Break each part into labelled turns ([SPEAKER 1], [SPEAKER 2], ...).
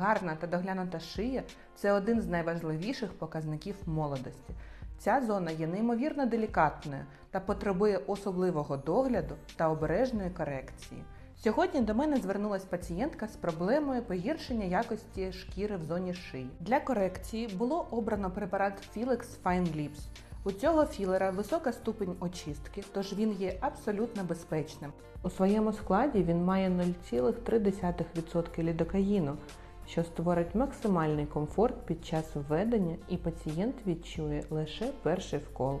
[SPEAKER 1] Гарна та доглянута шия це один з найважливіших показників молодості. Ця зона є неймовірно делікатною та потребує особливого догляду та обережної корекції. Сьогодні до мене звернулася пацієнтка з проблемою погіршення якості шкіри в зоні шиї. Для корекції було обрано препарат Felix Fine Lips. У цього філера висока ступень очистки, тож він є абсолютно безпечним. У своєму складі він має 0,3% лідокаїну, що створить максимальний комфорт під час введення і пацієнт відчує лише перший вкол.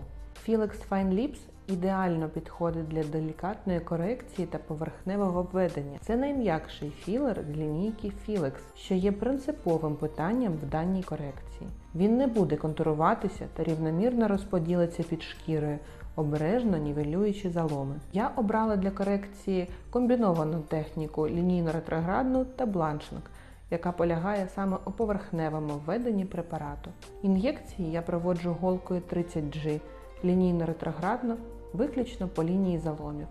[SPEAKER 1] Felix Fine Lips ідеально підходить для делікатної корекції та поверхневого введення. Це найм'якший філер з лінійки Felix, що є принциповим питанням в даній корекції. Він не буде контуруватися та рівномірно розподілиться під шкірою, обережно нівелюючи заломи. Я обрала для корекції комбіновану техніку лінійно-ретроградну та бланшинг, яка полягає саме у поверхневому введенні препарату. Ін'єкції я проводжу голкою 30G, лінійно-ретроградно, виключно по лінії заломів.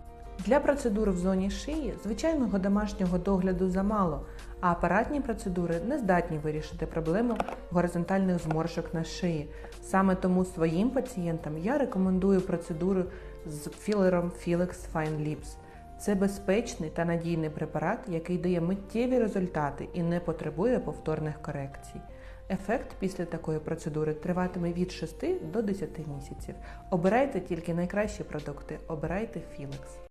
[SPEAKER 1] Для процедур в зоні шиї звичайного домашнього догляду замало, а апаратні процедури не здатні вирішити проблему горизонтальних зморшок на шиї. Саме тому своїм пацієнтам я рекомендую процедуру з філером Felix Fine Lips. Це безпечний та надійний препарат, який дає миттєві результати і не потребує повторних корекцій. Ефект після такої процедури триватиме від 6 до 10 місяців. Обирайте тільки найкращі продукти, обирайте Felix.